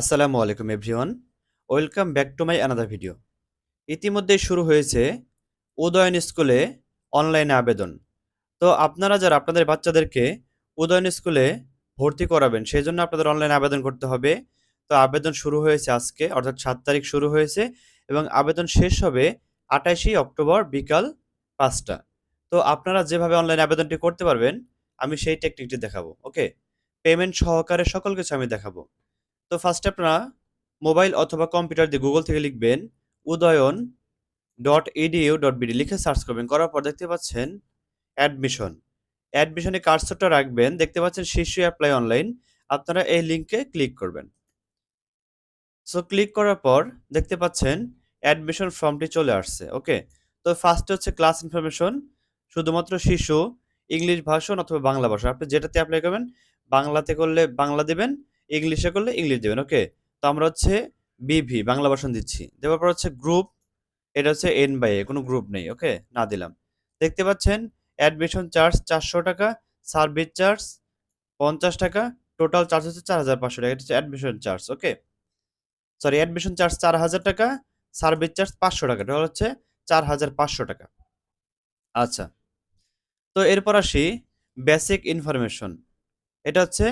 আসসালামু আলাইকুম, everyone. Welcome back to my another video. ইতিমধ্যেই শুরু হয়েছে উদয়ন স্কুলে অনলাইনে আবেদন। তো আপনারা যারা আপনাদের বাচ্চাদেরকে উদয়ন স্কুলে ভর্তি করাবেন সেই জন্য আপনাদের অনলাইনে আবেদন করতে হবে। তো আবেদন শুরু হয়েছে আজকে, অর্থাৎ সাত তারিখ শুরু হয়েছে এবং আবেদন শেষ হবে আঠাশই অক্টোবর বিকাল পাঁচটা। তো আপনারা যেভাবে অনলাইন আবেদনটি করতে পারবেন, আমি সেই টেকনিকটি দেখাবো, ওকে? পেমেন্ট সহকারে সকল কিছু আমি দেখাবো। তো ফার্স্টে আপনারা মোবাইল অথবা কম্পিউটার দিয়ে গুগল থেকে লিখবেন Udayan dot EDU dot BD লিখে সার্চ করবেন, করার পর দেখতে পাচ্ছেন অ্যাডমিশন অ্যাডমিশনে কার্সরটা রাখবেন, দেখতে পাচ্ছেন শিশু অ্যাপ্লাই অনলাইন আপনারা এই লিঙ্কে ক্লিক করবেন। সো ক্লিক করার পর দেখতে পাচ্ছেন অ্যাডমিশন ফর্মটি চলে আসছে ওকে তো ফার্স্টে হচ্ছে ক্লাস ইনফরমেশন শুধুমাত্র শিশু ইংলিশ ভাষণ অথবা বাংলা ভাষা আপনি যেটাতে অ্যাপ্লাই করবেন, বাংলাতে করলে বাংলা দেবেন ইংলিশে করলে ইংলিশ দেবেন ওকে তো আমরা হচ্ছে বিভি বাংলা ভাষণ দিচ্ছি। দেওয়ার পর হচ্ছে গ্রুপ এটা হচ্ছে এন বাই এ কোনো গ্রুপ নেই ওকে না দিলাম। দেখতে পাচ্ছেন অ্যাডমিশন চার্জ চারশো টাকা সার্ভিস চার্জ পঞ্চাশ টাকা টোটাল চার্জ হচ্ছে চার হাজার পাঁচশো টাকা, এটা হচ্ছে admission charge okay sorry admission charge চার হাজার টাকা সার্ভিস চার্জ পাঁচশো টাকা টোটাল হচ্ছে চার হাজার পাঁচশো টাকা। আচ্ছা তো এরপর আসি বেসিক ইনফরমেশন এটা হচ্ছে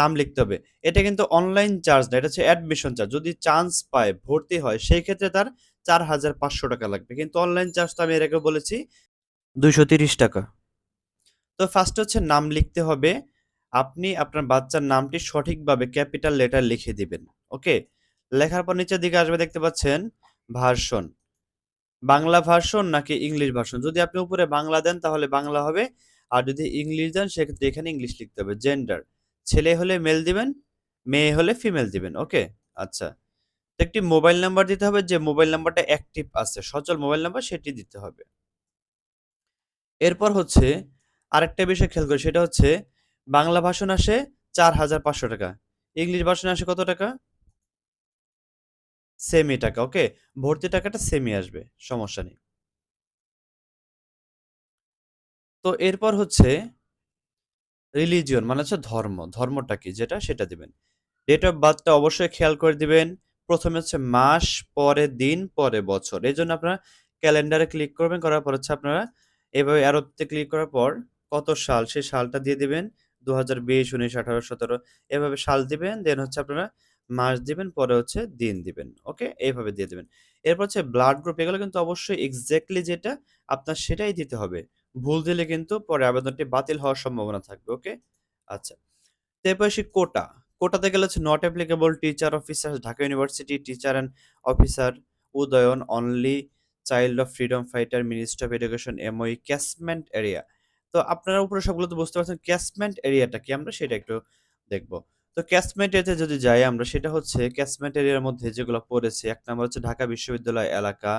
নাম লিখতে হবে। এটা কিন্তু অনলাইন চার্জ না, এটা হচ্ছে অ্যাডমিশন চার্জ যদি চান্স পায়, ভর্তি হয়, সেই ক্ষেত্রে তার চার হাজার পাঁচশো টাকা লাগবে। কিন্তু অনলাইন চার্জ তো আমি এর আগে বলেছি, দুইশো তিরিশ টাকা। তো ফার্স্ট হচ্ছে নাম লিখতে হবে। আপনি আপনার বাচ্চার নামটি সঠিকভাবে ক্যাপিটাল লেটার লিখে দিবেন ওকে লেখার পর নিচের দিকে আসবে, দেখতে পাচ্ছেন ভার্সন বাংলা ভার্সন নাকি ইংলিশ ভার্সন যদি আপনি উপরে বাংলা দেন, তাহলে বাংলা হবে। আর যদি ইংলিশ দেন, সেক্ষেত্রে এখানে ইংলিশ লিখতে হবে জেন্ডার ছেলে হলে মেল দিবেন, মেয়ে হলে ফিমেল দিবেন ওকে আচ্ছা। তো একটি মোবাইল নাম্বার দিতে হবে, যে মোবাইল নাম্বারটা অ্যাক্টিভ আছে, সচল মোবাইল নাম্বার সেটি দিতে হবে। এরপর হচ্ছে আরেকটা বিষয় খেয়াল করি, সেটা হচ্ছে বাংলা ভাষণ আসে চার হাজার পাঁচশো টাকা, ইংলিশ ভাষণ আসে কত টাকা? সেমি টাকা ওকে ভর্তি টাকাটা সেমি আসবে, সমস্যা নেই। তো এরপর হচ্ছে রিলিজিয়ন মানে হচ্ছে ধর্ম। ধর্মটা কি? যেটা সেটা দিবেন। ডেট অফ বার্থটা অবশ্যই খেয়াল করে দিবেন। প্রথমে হচ্ছে মাস, পরে দিন, পরে বছর। এই জন্য আপনারা ক্যালেন্ডারে ক্লিক করবেন, করার পর হচ্ছে আপনারা এভাবে অ্যারোতে ক্লিক করার পর কত সাল, সেই সালটা দিয়ে দিবেন। দু হাজার বিশ, উনিশ, আঠারো, সতেরো, এভাবে সাল দিবেন। দেন হচ্ছে আপনারা মাস দিবেন, পরে হচ্ছে দিন দিবেন। ওকে এইভাবে দিয়ে দিবেন। এরপর হচ্ছে ব্লাড গ্রুপ এগুলো কিন্তু অবশ্যই এক্স্যাক্টলি যেটা আপনার সেটাই দিতে হবে। ভুল দিলে কিন্তু পরে আবেদনটি বাতিল হওয়ার সম্ভাবনা থাকবে, ওকে? আচ্ছা। তো এরপর আসি কোটা। কোটাতে গেলে হচ্ছে not applicable teacher officer Dhaka university teacher and officer Udayan only child of freedom fighter ministry of education MOE catchment area তো আপনারা উপরে সবগুলো তো বুঝতে পারছেন ক্যাসমেন্ট এরিয়াটা কি? আমরা সেটা একটু দেখব। তো ক্যাসমেন্ট এরিয়াতে যদি যাই আমরা, সেটা হচ্ছে ক্যাসমেন্ট এরিয়ার মধ্যে যেগুলো পড়েছে, এক নম্বর হচ্ছে ঢাকা বিশ্ববিদ্যালয় এলাকা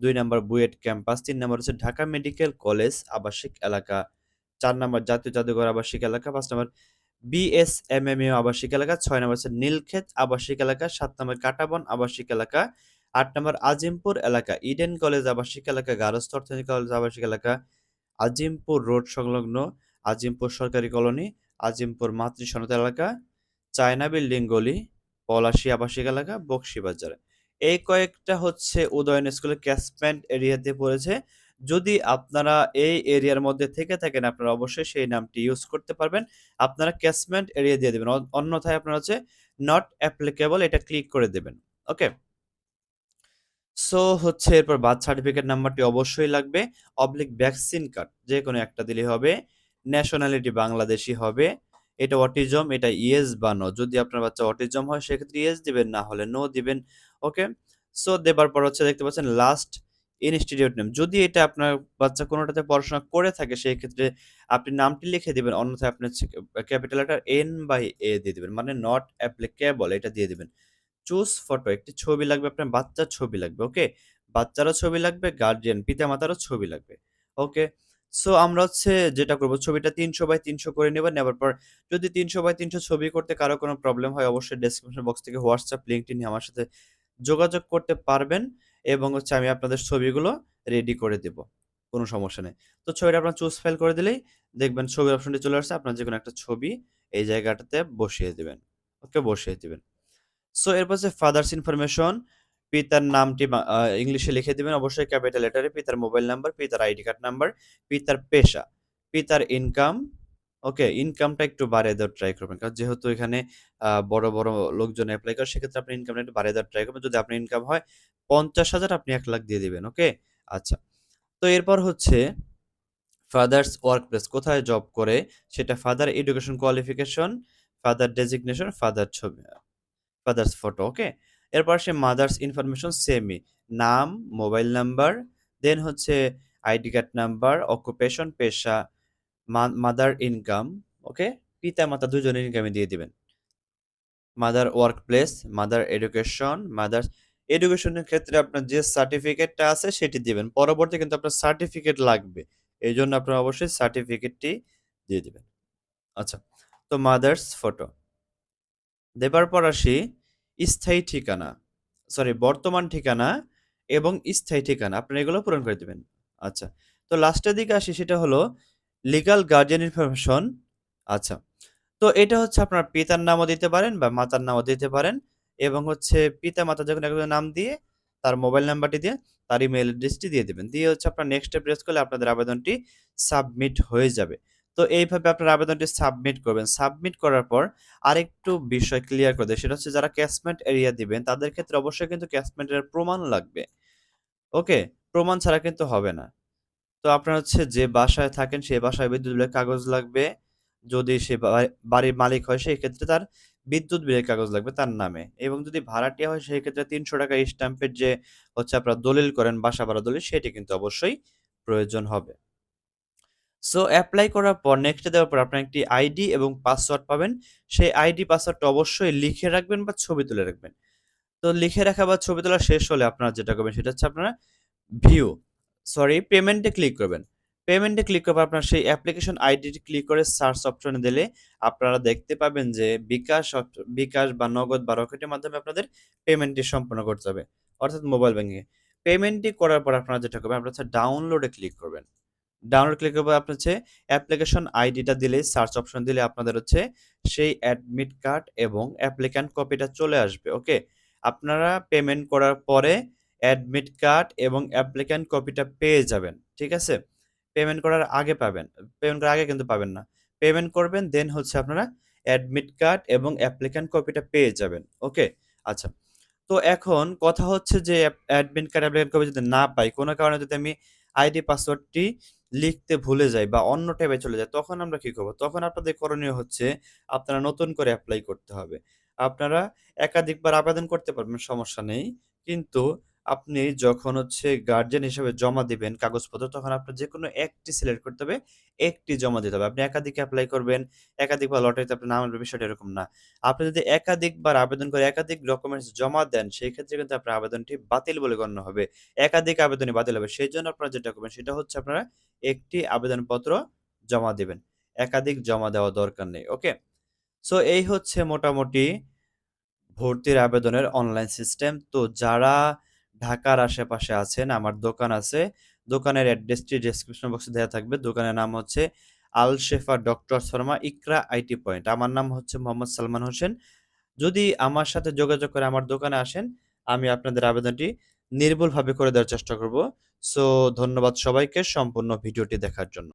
দুই নম্বর বুয়েট ক্যাম্পাস, তিন নম্বর হচ্ছে ঢাকা মেডিকেল কলেজ আবাসিক এলাকা, চার নম্বর জাতীয় জাদুঘর আবাসিক এলাকা, পাঁচ নম্বর বিএসএমএমইউ আবাসিক এলাকা, ছয় নম্বর হচ্ছে নীলক্ষেত আবাসিক এলাকা, সাত নম্বর কাটাবন আবাসিক এলাকা, আট নম্বর আজিমপুর এলাকা, ইডেন কলেজ আবাসিক এলাকা, গারস্থ অর্থনীতি কলেজ আবাসিক এলাকা, আজিমপুর রোড সংলগ্ন আজিমপুর সরকারি কলোনি, আজিমপুর মাতৃ সনদ এলাকা, চায়না বিল্ডিং গলি, পলাশী আবাসিক এলাকা, বক্সিবাজার। এই কয়েকটা হচ্ছে উদয়ন স্কুলের ক্যাসমেন্ট এরিয়াতে পড়েছে। যদি আপনারা এই এরিয়ার মধ্যে থেকে থাকেন, আপনারা অবশ্যই সেই নামটি ইউজ করতে পারবেন। আপনারা ক্যাসমেন্ট এরিয়া দিয়ে দেবেন। অন্যথায় আপনারা হচ্ছে নট অ্যাপ্লিকেবল এটা ক্লিক করে দেবেন। ওকে সো হচ্ছে এরপর বার্থ সার্টিফিকেট নাম্বারটি অবশ্যই লাগবে। অবলিক ভ্যাকসিন কার্ড যে কোনো একটা দিলেই হবে। ন্যাশনালিটি বাংলাদেশি হবে। এটা অটিজম, এটা ইয়েস বা নো। যদি আপনার বাচ্চা অটিজম হয়, সেক্ষেত্রে ইয়েস দিবেন, না হলে নো দিবেন, ওকে? সো, দেবার পর হচ্ছে দেখতে পাচ্ছেন লাস্ট ইনস্টিটিউট নেম যদি এটা আপনার বাচ্চা কোনোটাতে পড়াশোনা করে থাকে সেই ক্ষেত্রে আপনি নামটি লিখে দিবেন, অন্যথায় আপনি capital letter N by A দিয়ে দিবেন মানে নট অ্যাপ্লিকেবল এটা দিয়ে দিবেন। চুজ ফটো একটি ছবি লাগবে, আপনার বাচ্চার ছবি লাগবে, ওকে? বাচ্চারও ছবি লাগবে গার্জিয়ান পিতামাতারও ছবি লাগবে, ওকে? সো আমরা হচ্ছে যেটা করব, ছবিটা তিনশো বাই তিনশো করে নেবেন নেবার পর যদি তিনশো বাই তিনশো ছবি করতে কারও কোনো প্রবলেম হয়, অবশ্যই ডেসক্রিপশন বক্স থেকে হোয়াটসঅ্যাপ লিঙ্কটি নিয়ে আমার সাথে যোগাযোগ করতে পারবেন এবং হচ্ছে আমি আপনাদের ছবিগুলো রেডি করে দেব, কোনো সমস্যা নেই। তো ছবিটা আপনার চুজ ফাইল করে দিলেই দেখবেন ছবির অপশনটি চলে আসছে, আপনার যে কোনো একটা ছবি এই জায়গাটাতে বসিয়ে দেবেন, ওকে, বসিয়ে দিবেন। সো এরপর হচ্ছে ফাদার্স ইনফরমেশন পিতার নামটি ইংলিশে লিখে দিবেন অবশ্যই ক্যাপিটাল লেটারে। পিতার মোবাইল নাম্বার, পিতার আইডি কার্ড নাম্বার, পিতার পেশা, পিতার ইনকাম, ওকে? ইনকামটা একটু বাড়িয়ে দেওয়ার ট্রাই করবেন। কারণ যেহেতু এখানে বড়, বড় লোকজন এপ্লাই করে সেক্ষেত্রে আপনি ইনকামটা একটু বাড়িয়ে দেওয়ার ট্রাই করবেন। যদি আপনার ইনকাম হয় ৫০,০০০ আপনি ১,০০,০০০ দিয়ে দিবেন, ওকে? আচ্ছা। তো এরপর হচ্ছে ফাদার্স ওয়ার্ক প্লেস কোথায় জব করে সেটা father education qualification, father designation, father ছবি ফাদার্স ফটো, ওকে? এরপর আসে মাদার্স ইনফরমেশন সেমই। নাম, মোবাইল নাম্বার, দেন হচ্ছে আইডি কার্ড নাম্বার, অকুপেশন, পেশা, মাদার ইনকাম, ওকে? পিতা-মাতা দুজনের ইনকামই দিয়ে দিবেন। Mother work place, mother education, mother's এডুকেশনের ক্ষেত্রে আপনার যে সার্টিফিকেটটা আছে সেটি দিবেন। পরবর্তী কিন্তু আপনার সার্টিফিকেট লাগবে। এই জন্য আপনার অবশ্যই সার্টিফিকেটটি দিয়ে দিবেন। আচ্ছা। তো মাদার্স ফটো। দেবার পর আসি স্থায়ী ঠিকানা। সরি বর্তমান ঠিকানা এবং স্থায়ী ঠিকানা। আপনারা এগুলো পূরণ করে দেবেন আচ্ছা। তো লাস্টের দিকে আসি, সেটা হলো লিগ্যাল গার্ডিয়ান ইনফরমেশন। আচ্ছা। তো এটা হচ্ছে আপনার পিতার নামও দিতে পারেন বা মাতার নামও দিতে পারেন এবং হচ্ছে পিতা-মাতার যেকোনো একজনের নাম দিয়ে তার মোবাইল নাম্বারটি দিয়ে তার ইমেইল অ্যাড্রেসটি দিয়ে দেবেন দিয়ে হচ্ছে আপনার নেক্সট এ প্রেস করলে আপনাদের আবেদনটি সাবমিট হয়ে যাবে। তো এইভাবে আপনার আবেদনটি সাবমিট করবেন। সাবমিট করার পর আরেকটু বিষয় ক্লিয়ার করে দেই। সেটা হচ্ছে যারা ক্যাশমেন্ট এরিয়া দিবেন, তাদের ক্ষেত্রে অবশ্যই কিন্তু ক্যাশমেন্টের প্রমাণ লাগবে। ওকে? প্রমাণ ছাড়া কিন্তু হবে না। তো আপনার হচ্ছে যে বাসায় থাকেন, সেই বাসায় বিদ্যুৎ বিলের কাগজ লাগবে। যদি সে বাড়ির মালিক হয়, সেই ক্ষেত্রে তার বিদ্যুৎ বিলের কাগজ লাগবে তার নামে এবং যদি ভাড়াটিয়া হয়, সেই ক্ষেত্রে তিনশো টাকা স্ট্যাম্পের যে হচ্ছে আপনারা দলিল করেন, বাসা ভাড়া দলিল, সেটি কিন্তু অবশ্যই প্রয়োজন হবে। সো অ্যাপ্লাই করার পর নেক্সট দেওয়ার পর আপনার একটি আইডি এবং পাসওয়ার্ড পাবেন। সেই আইডি পাসওয়ার্ডটা অবশ্যই লিখে রাখবেন বা ছবি তুলে রাখবেন। তো লিখে রাখা বা ছবি তোলা শেষ হলে আপনারা যেটা করবেন সেটা হচ্ছে আপনারা ভিউ সরি পেমেন্ট ক্লিক করবেন। পেমেন্টে ক্লিক করবার আপনার সেই অ্যাপ্লিকেশন আইডিটি ক্লিক করে সার্চ অপশনে দিলে আপনারা দেখতে পাবেন যে বিকাশ বিকাশ বা নগদ বা রকেটের মাধ্যমে আপনাদের পেমেন্টটি সম্পন্ন করতে হবে। অর্থাৎ মোবাইল ব্যাংকিং এ। পেমেন্টটি করার পর আপনারা যেটা করবেন, আপনারা ডাউনলোডে ক্লিক করবেন। ডাউনলোড ক্লিক করবে আপনার হচ্ছে অ্যাপ্লিকেশন আইডিটা দিলে সার্চ অপশন দিলে আপনাদের হচ্ছে সেই অ্যাডমিট কার্ড এবং অ্যাপ্লিক্যান্ট কপিটা চলে আসবে, ওকে? আপনারা পেমেন্ট করার পরে অ্যাডমিট কার্ড এবং অ্যাপ্লিক্যান্ট কপিটা পেয়ে যাবেন। ঠিক আছে? পেমেন্ট করার আগে পাবেন। পেমেন্ট করার আগে কিন্তু পাবেন না। পেমেন্ট করবেন দেন হচ্ছে আপনারা অ্যাডমিট কার্ড এবং অ্যাপ্লিক্যান্ট কপিটা পেয়ে যাবেন, ওকে? আচ্ছা। তো এখন কথা হচ্ছে যে অ্যাডমিট কার্ড, অ্যাপ্লিক্যান্ট কপি যদি না পাই, কোনো কারণে যদি আমি আইডি পাসওয়ার্ডটি লিখতে ভুলে যাই বা অন্য ট্যাবে চলে যায় তখন আমরা কি করব তখন আপনাদের করণীয় হচ্ছে আপনারা নতুন করে অ্যাপ্লাই করতে হবে। আপনারা একাধিকবার আবেদন করতে পারবেন, সমস্যা নেই। কিন্তু আপনি যখন হচ্ছে গার্ডিয়ান হিসেবে জমা দিবেন কাগজপত্র তখন আপনার যে কোনো একটি সিলেক্ট করতে হবে, একটি জমা দিতে হবে। আপনি একাধিক অ্যাপ্লাই করবেন, একাধিকবার লটারিতে আপনার নাম আসবে বিষয়টা এরকম না। আপনি যদি একাধিকবার আবেদন করে একাধিক ডকুমেন্টস জমা দেন সেই ক্ষেত্রে কিন্তু আপনার আবেদনটি বাতিল বলে গণ্য হবে। একাধিক আবেদনই বাতিল হবে। সেই জন্য আপনার যে ডকুমেন্ট সেটা হচ্ছে আপনারা একটি আবেদনপত্র জমা দিবেন। একাধিক জমা দেওয়া দরকার নেই, ওকে? সো এই হচ্ছে মোটামুটি ভর্তির আবেদনের অনলাইন সিস্টেম। তো যারা ঢাকার আশেপাশে আছেন আমার দোকান আছে। দোকানের অ্যাড্রেসটি ডেসক্রিপশন বক্সে দেওয়া থাকবে। দোকানের নাম হচ্ছে Al Shefa doctor Sharma Iqra IT point. আমার নাম হচ্ছে মোহাম্মদ সালমান হোসেন। যদি আমার সাথে যোগাযোগ করে আমার দোকানে আসেন, আমি আপনাদের আবেদনটি নির্ভুলভাবে করে দেওয়ার চেষ্টা করব। সো ধন্যবাদ সবাইকে সম্পূর্ণ ভিডিওটি দেখার জন্য।